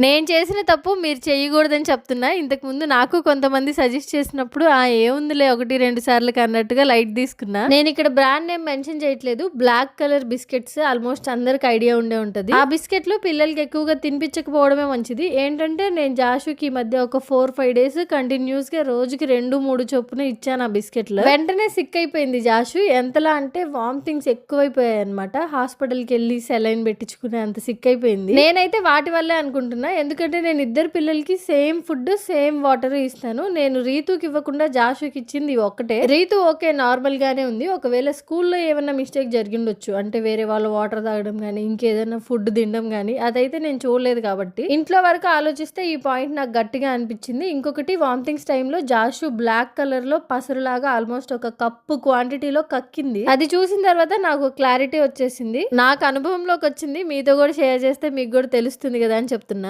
నేను చేసిన తప్పు మీరు చేయకూడదని చెప్తున్నా. ఇంతకుముందు నాకు కొంతమంది సజెస్ట్ చేసినప్పుడు ఆ ఏముందిలే ఒకటి రెండు సార్లు అన్నట్టుగా లైట్ తీసుకున్నా. నేను ఇక్కడ బ్రాండ్ నేమ్ మెన్షన్ చేయట్లేదు. బ్లాక్ కలర్ బిస్కెట్స్ ఆల్మోస్ట్ అందరికి ఐడియా ఉండే ఉంటుంది. ఆ బిస్కెట్లు పిల్లలకి ఎక్కువగా తినిపించకపోవడమే మంచిది. ఏంటంటే నేను జాషుకి ఈ మధ్య ఒక ఫోర్ ఫైవ్ డేస్ కంటిన్యూస్గా రోజుకి రెండు మూడు చొప్పున ఇచ్చాను ఆ బిస్కెట్లు. వెంటనే సిక్ అయిపోయింది జాషు. ఎంతలా అంటే వామిటింగ్స్ ఎక్కువైపోయాయి అనమాట హాస్పిటల్కి వెళ్ళి సెలైన్ పెట్టించుకునే అంత సిక్ అయిపోయింది. నేనైతే వాటి వల్లే అనుకుంటున్నా. ఎందుకంటే నేను ఇద్దరు పిల్లలకి సేమ్ ఫుడ్ సేమ్ వాటర్ ఇస్తాను. నేను రీతుకి ఇవ్వకుండా జాషుకి ఇచ్చింది ఒక్కటే. రీతు ఓకే నార్మల్ గానే ఉంది. ఒకవేళ స్కూల్లో ఏమైనా మిస్టేక్ జరిగిండొచ్చు. అంటే వేరే వాళ్ళు వాటర్ తాగడం కానీ ఇంకేదైనా ఫుడ్ తినడం కానీ అదైతే నేను చూడలేదు కాబట్టి. ఇంట్లో వరకు ఆలోచిస్తే ఈ పాయింట్ నాకు గట్టిగా అనిపించింది. ఇంకొకటి వామిటింగ్స్ టైంలో జాషు బ్లాక్ కలర్లో పసరులాగా ఆల్మోస్ట్ ఒక కప్పు క్వాంటిటీలో కక్కింది. అది చూసిన తర్వాత నాకు క్లారిటీ వచ్చేసింది. నాకు అనుభవంలోకి వచ్చింది. మీతో కూడా షేర్ చేస్తే మీకు కూడా తెలుస్తుంది కదా అని చెప్తున్నా.